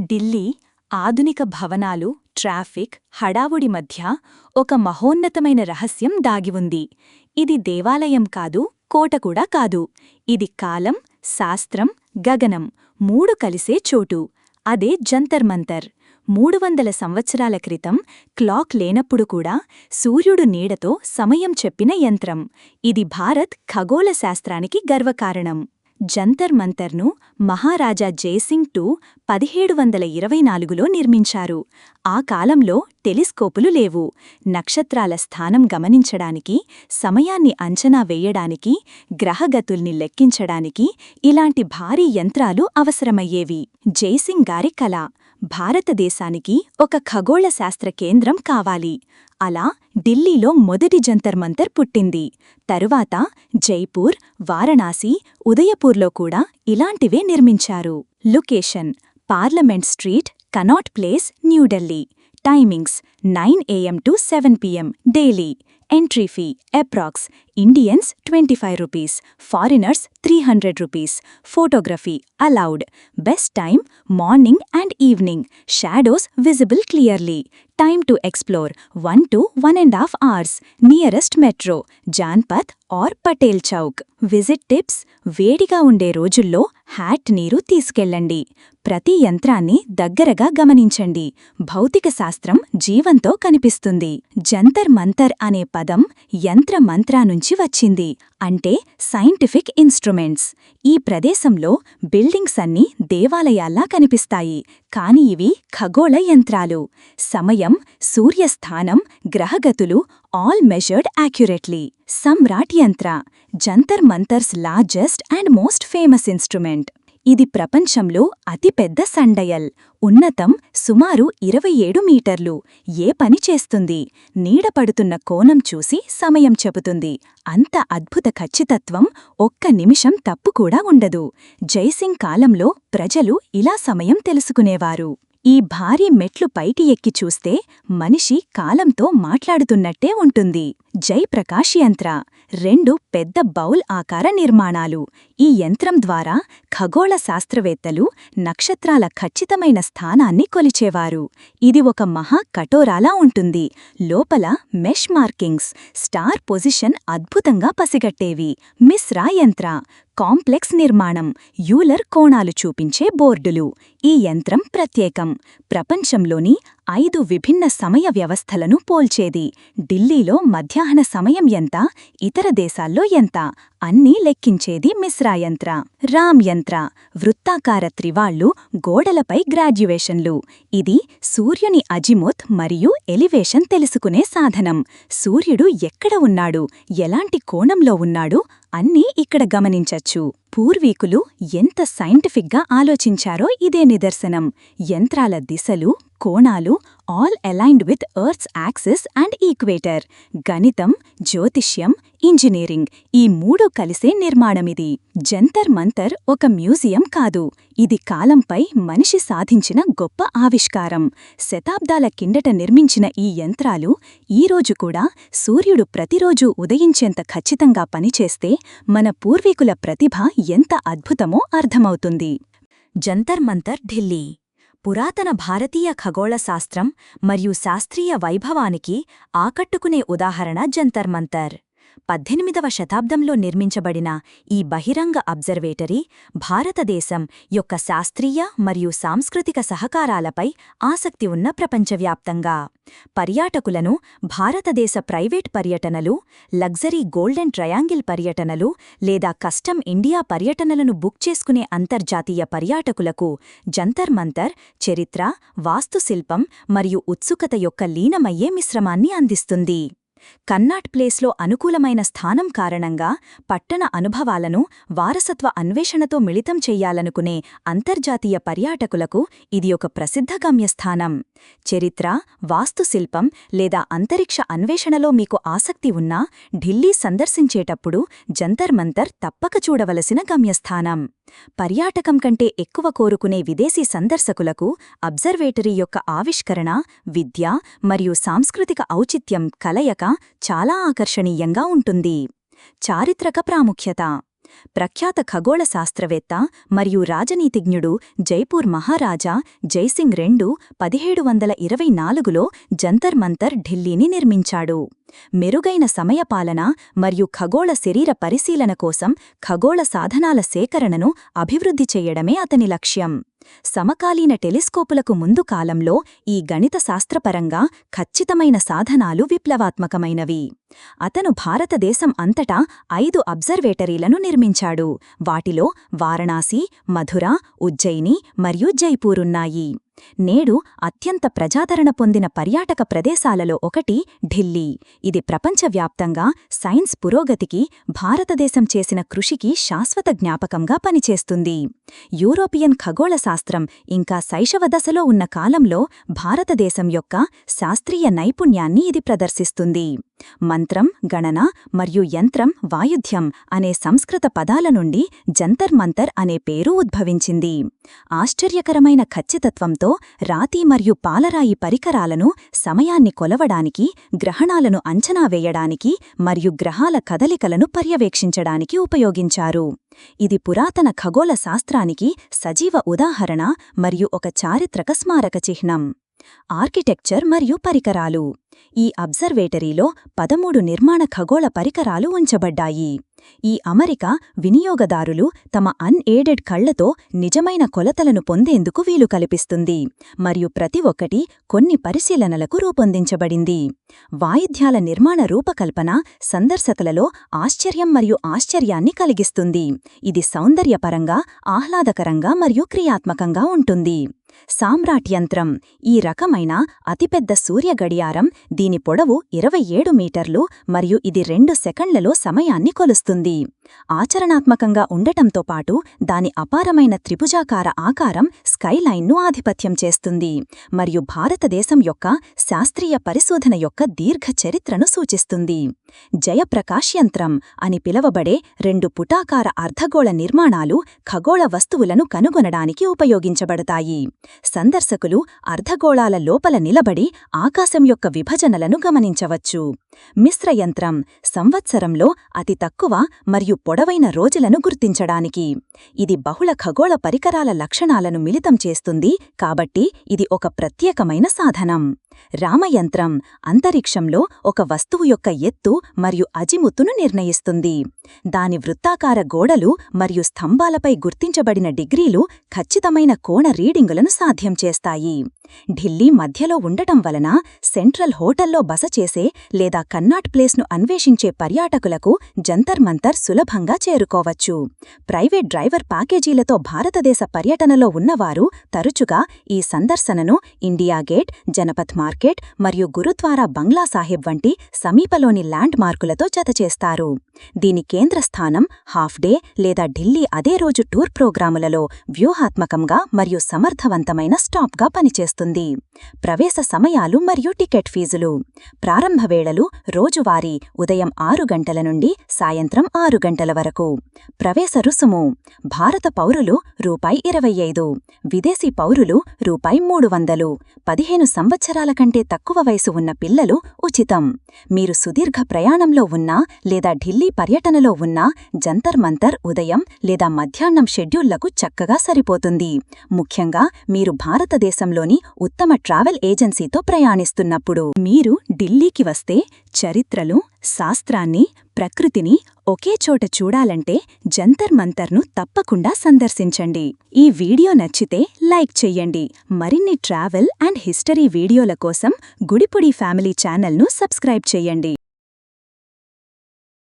ఢిల్లీ ఆధునిక భవనాలు ట్రాఫిక్ హడావుడి మధ్య ఒక మహోన్నతమైన రహస్యం దాగి ఉంది. ఇది దేవాలయం కాదు కోట కూడా కాదు. ఇది కాలం శాస్త్రం గగనం మూడు కలిసే చోటు. అదే జంతర్ మంతర్. మూడు వందల సంవత్సరాల క్రితం క్లాక్ లేనప్పుడు కూడా సూర్యుడు నీడతో సమయం చెప్పిన యంత్రం. ఇది భారత్ ఖగోళ శాస్త్రానికి గర్వకారణం. జంతర్ మంతర్ను మహారాజా జయసింగ్ టూ పదిహేడు వందల ఇరవై నాలుగులో నిర్మించారు. ఆ కాలంలో టెలిస్కోపులు లేవు. నక్షత్రాల స్థానం గమనించడానికి సమయాన్ని అంచనా వేయడానికి గ్రహగతుల్ని లెక్కించడానికి ఇలాంటి భారీ యంత్రాలు అవసరమయ్యేవి. జైసింగ్ గారి కళ భారతదేశానికి ఒక ఖగోళ శాస్త్ర కేంద్రం కావాలి. అలా ఢిల్లీలో మొదటి జంతర్ మంతర్ పుట్టింది. తరువాత జైపూర్ వారణాసి ఉదయపూర్లో కూడా ఇలాంటివే నిర్మించారు. Location parliament street Connaught Place New Delhi timings nine AM to seven PM daily. Entry fee approx Indians twenty five rupees foreigners three hundred rupees photography allowed best time morning and evening shadows visible clearly time to explore one to one and half hours nearest metro Janpath R Patel Chowk visit tips వేడిగా ఉండే రోజుల్లో hat నీరు తీసుకెళ్ళండి. ప్రతి యంత్రాన్ని దగ్గరగా గమనించండి. భౌతిక శాస్త్రం జీవంతో కనిపిస్తుంది. జంతర్ మంతర్ అనే పదం యంత్ర మంత్రా నుంచి వచ్చింది. అంటే సైంటిఫిక్ ఇన్స్ట్రుమెంట్స్. ఈ ప్రదేశంలో బిల్డింగ్స్ అన్నీ దేవాలయాల్లా కనిపిస్తాయి. కాని ఇవి ఖగోళ యంత్రాలు. సమయం సూర్యస్థానం గ్రహగతులు all measured accurately Samrat Yantra. Jantar Mantar's largest and most famous instrument ఇది ప్రపంచంలో అతిపెద్ద సండయల్. ఉన్నతం సుమారు ఇరవై ఏడు మీటర్లు. ఏ పని చేస్తుంది? నీడపడుతున్న కోణం చూసి సమయం చెబుతుంది. అంత అద్భుత ఖచ్చితత్వం ఒక్క నిమిషం తప్పు కూడా ఉండదు. జైసింగ్ కాలంలో ప్రజలు ఇలా సమయం తెలుసుకునేవారు. ఈ భారీ మెట్లు పైకి ఎక్కి చూస్తే మనిషి కాలంతో మాట్లాడుతున్నట్టే ఉంటుంది. జైప్రకాష్ యంత్ర. రెండు పెద్ద బౌల్ ఆకార నిర్మాణాలు. ఈ యంత్రం ద్వారా ఖగోళ శాస్త్రవేత్తలు నక్షత్రాల ఖచ్చితమైన స్థానాన్ని కొలిచేవారు. ఇది ఒక మహా కటోరాలా ఉంటుంది. లోపల మెష్ మార్కింగ్స్ స్టార్ పొజిషన్ అద్భుతంగా పసిగట్టేవి. మిస్రా యంత్ర. కాంప్లెక్స్ నిర్మాణం. యూలర్ కోణాలు చూపించే బోర్డులు. ఈ యంత్రం ప్రత్యేకం. ప్రపంచంలోని ఐదు విభిన్న సమయ వ్యవస్థలను పోల్చేది. ఢిల్లీలో మధ్యాహ్న సమయం ఎంత? ఇతర దేశాల్లో ఎంత? అన్నీ లెక్కించేది మిశ్రా యంత్ర. రామ్ యంత్ర. వృత్తాకార త్రివాళ్ళు గోడలపై గ్రాడ్యుయేషన్లు. ఇది సూర్యుని అజిముత్ మరియు ఎలివేషన్ తెలుసుకునే సాధనం. సూర్యుడు ఎక్కడ ఉన్నాడు? ఎలాంటి కోణంలో ఉన్నాడు? అన్నీ ఇక్కడ గమనించచ్చు. పూర్వీకులు ఎంత సైంటిఫిక్గా ఆలోచించారో ఇదే నిదర్శనం. యంత్రాల దిశలు కోణాలు all aligned with earth's axis and equator గణితం జ్యోతిష్యం ఇంజనీరింగ్. ఈ మూడు కలిసే నిర్మాణమిది. జంతర్ మంతర్ ఒక మ్యూజియం కాదు. ఇది కాలంపై మనిషి సాధించిన గొప్ప ఆవిష్కారం. శతాబ్దాల కిందట నిర్మించిన ఈ యంత్రాలు ఈరోజు కూడా సూర్యుడు ప్రతిరోజూ ఉదయించేంత ఖచ్చితంగా పనిచేస్తే మన పూర్వీకుల ప్రతిభ ఎంత అద్భుతమో అర్థమవుతుంది. జంతర్ మంతర్ ఢిల్లీ. పురాతన భారతీయ ఖగోళ శాస్త్రం మరియు శాస్త్రీయ వైభవానికి ఆకట్టుకునే ఉదాహరణ జంతర్ మంతర్ పద్దెనిమిదవ శతాబ్దంలో నిర్మించబడిన ఈ బహిరంగ అబ్జర్వేటరీ భారతదేశం యొక్క శాస్త్రీయ మరియు సాంస్కృతిక సహకారాలపై ఆసక్తి ఉన్న ప్రపంచవ్యాప్తంగా. పర్యాటకులను భారతదేశ ప్రైవేట్ పర్యటనలు లగ్జరీ గోల్డెన్ ట్రయాంగిల్ పర్యటనలు లేదా కస్టమ్ ఇండియా పర్యటనలను బుక్ చేసుకునే అంతర్జాతీయ పర్యాటకులకు జంతర్ మంతర్ చరిత్ర వాస్తుశిల్పం మరియు ఉత్సుకత యొక్క లీనమయ్యే మిశ్రమాన్ని అందిస్తుంది. కన్నాట్ ప్లేస్లో అనుకూలమైన స్థానం కారణంగా పట్టణ అనుభవాలను వారసత్వ అన్వేషణతో మిళితం చెయ్యాలనుకునే అంతర్జాతీయ పర్యాటకులకు ఇది ఒక ప్రసిద్ధ గమ్యస్థానం. చరిత్ర వాస్తుశిల్పం లేదా అంతరిక్ష అన్వేషణలో మీకు ఆసక్తి ఉన్నా ఢిల్లీ సందర్శించేటప్పుడు జంతర్ మంతర్ తప్పక చూడవలసిన గమ్యస్థానం. పర్యాటకం కంటే ఎక్కువ కోరుకునే విదేశీ సందర్శకులకు అబ్జర్వేటరీ యొక్క ఆవిష్కరణ విద్య మరియు సాంస్కృతిక ఔచిత్యం కలయక చాలా ఆకర్షణీయంగా ఉంటుంది. చారిత్రక ప్రాముఖ్యత ప్రఖ్యాత ఖగోళ శాస్త్రవేత్త మరియు రాజనీతిజ్ఞుడు జైపూర్ మహారాజా జైసింగ్ రెండు పదిహేడు వందల ఇరవై నాలుగులో జంతర్ మంతర్ ఢిల్లీని నిర్మించాడు. మెరుగైన సమయపాలన మరియు ఖగోళ శరీర పరిశీలన కోసం ఖగోళ సాధనాల సేకరణను అభివృద్ధి చెయ్యడమే అతని లక్ష్యం. సమకాలీన టెలిస్కోపులకు ముందు కాలంలో ఈ గణిత శాస్త్రపరంగా ఖచ్చితమైన సాధనాలు విప్లవాత్మకమైనవి. అతను భారతదేశం అంతటా ఐదు అబ్జర్వేటరీలను నిర్మించాడు. వాటిలో వారణాసి మధుర ఉజ్జయిని మరియు జైపూరున్నాయి. నేడు అత్యంత ప్రజాదరణ పొందిన పర్యాటక ప్రదేశాలలో ఒకటి ఢిల్లీ. ఇది ప్రపంచవ్యాప్తంగా సైన్స్ పురోగతికి భారతదేశం చేసిన కృషికి శాశ్వత జ్ఞాపకంగా పనిచేస్తుంది. యూరోపియన్ ఖగోళ శాస్త్రం ఇంకా శైశవ దశలో ఉన్న కాలంలో భారతదేశం యొక్క శాస్త్రీయ నైపుణ్యాన్ని ఇది ప్రదర్శిస్తుంది. మంత్రం గణన మరియు యంత్రం వాయుధ్యం అనే సంస్కృత పదాల నుండి జంతర్ మంతర్ అనే పేరు ఉద్భవించింది. ఆశ్చర్యకరమైన ఖచ్చితత్వంతో రాతి మరియు పాలరాయి పరికరాలను సమయాన్ని కొలవడానికి గ్రహణాలను అంచనా వేయడానికి మరియు గ్రహాల కదలికలను పర్యవేక్షించడానికి ఉపయోగించారు. ఇది పురాతన ఖగోళ శాస్త్రానికి సజీవ ఉదాహరణ మరియు ఒక చారిత్రక స్మారక చిహ్నం. ఆర్కిటెక్చర్ మరియు పరికరాలు. ఈ అబ్జర్వేటరీలో పదమూడు నిర్మాణ ఖగోళ పరికరాలు ఉంచబడ్డాయి. ఈ అమరిక వినియోగదారులు తమ అన్ ఎయిడెడ్ కళ్ళతో నిజమైన కొలతలను పొందేందుకు వీలు కల్పిస్తుంది. మరియు ప్రతి ఒక్కటి కొన్ని పరిశీలనలకు రూపొందించబడింది. వాయిద్యాల నిర్మాణ రూపకల్పన సందర్శకులలో ఆశ్చర్యం మరియు ఆశ్చర్యాన్ని కలిగిస్తుంది. ఇది సౌందర్యపరంగా ఆహ్లాదకరంగా మరియు క్రియాత్మకంగా ఉంటుంది. సామ్రాట్యంత్రం ఈ రకమైన అతిపెద్ద సూర్య గడియారం దీని పొడవు ఇరవై ఏడు మీటర్లు మరియు ఇది రెండు సెకండ్లలో సమయాన్ని కొలుస్తుంది. కలుగుతుంది ఆచరణాత్మకంగా ఉండటంతో పాటు దాని అపారమైన త్రిభుజాకార ఆకారం స్కైలైన్ను ఆధిపత్యం చేస్తుంది. మరియు భారతదేశం యొక్క శాస్త్రీయ పరిశోధన యొక్క దీర్ఘ చరిత్రను సూచిస్తుంది. జయప్రకాష్ యంత్రం అని పిలవబడే రెండు పుటాకార అర్ధగోళ నిర్మాణాలు ఖగోళ వస్తువులను కనుగొనడానికి ఉపయోగించబడతాయి. సందర్శకులు అర్ధగోళాల లోపల నిలబడి ఆకాశం యొక్క విభజనలను గమనించవచ్చు. మిశ్రయంత్రం సంవత్సరంలో అతి తక్కువ మరియు పొడవైన రోజులను గుర్తించడానికి. ఇది బహుళ ఖగోళ పరికరాల లక్షణాలను మిళితం చేస్తుంది కాబట్టి ఇది ఒక ప్రత్యేకమైన సాధనం. రామయంత్రం అంతరిక్షంలో ఒక వస్తువు యొక్క ఎత్తు మరియు అజిముత్తును నిర్ణయిస్తుంది. దాని వృత్తాకార గోడలు మరియు స్తంభాలపై గుర్తించబడిన డిగ్రీలు ఖచ్చితమైన కోణ రీడింగులను సాధ్యం చేస్తాయి. ఢిల్లీ మధ్యలో ఉండటం వలన సెంట్రల్ హోటల్లో బస చేసే లేదా కన్నాట్ ప్లేస్ను అన్వేషించే పర్యాటకులకు జంతర్ మంతర్ సులభంగా చేరుకోవచ్చు. ప్రైవేట్ డ్రైవర్ ప్యాకేజీలతో భారతదేశ పర్యటనలో ఉన్నవారు తరచుగా ఈ సందర్శనను ఇండియా గేట్ జనపథ్ మార్కెట్ మరియు గురుద్వారా బంగ్లా సాహెబ్ వంటి సమీపలోని ల్యాండ్ మార్కులతో జతచేస్తారు దీని కేంద్రస్థానం హాఫ్ డే లేదా ఢిల్లీ అదే రోజు టూర్ ప్రోగ్రాములలో వ్యూహాత్మకంగా మరియు సమర్థవంతమైన స్టాప్గా పనిచేస్తుంది. ప్రవేశ సమయాలు మరియు టికెట్ ఫీజులు. ప్రారంభ వేళలు రోజువారీ ఉదయం ఆరు గంటల నుండి సాయంత్రం ఆరు గంటల వరకు. ప్రవేశ రుసుము. భారత పౌరులు రూపాయి ఇరవై ఐదు. విదేశీ పౌరులు రూపాయి మూడు వందలు. పదిహేను సంవత్సరాల కంటే తక్కువ వయసు ఉన్న పిల్లలు ఉచితం. మీరు సుదీర్ఘ ప్రయాణంలో ఉన్నా లేదా ఢిల్లీ పర్యటనలో ఉన్నా జంతర్ మంతర్ ఉదయం లేదా మధ్యాహ్నం షెడ్యూళ్ళకు చక్కగా సరిపోతుంది. ముఖ్యంగా మీరు భారతదేశంలోని ఉత్తమ ట్రావెల్ ఏజెన్సీతో ప్రయాణిస్తున్నప్పుడు. మీరు ఢిల్లీకి వస్తే చరిత్రలు శాస్త్రాన్ని ప్రకృతిని ఒకే చోట చూడాలంటే జంతర్ మంతర్ను తప్పకుండా సందర్శించండి. ఈ వీడియో నచ్చితే లైక్ చెయ్యండి మరిన్ని ట్రావెల్ అండ్ హిస్టరీ వీడియోల కోసం గుడిపుడి ఫ్యామిలీ ఛానల్ను సబ్స్క్రైబ్ చెయ్యండి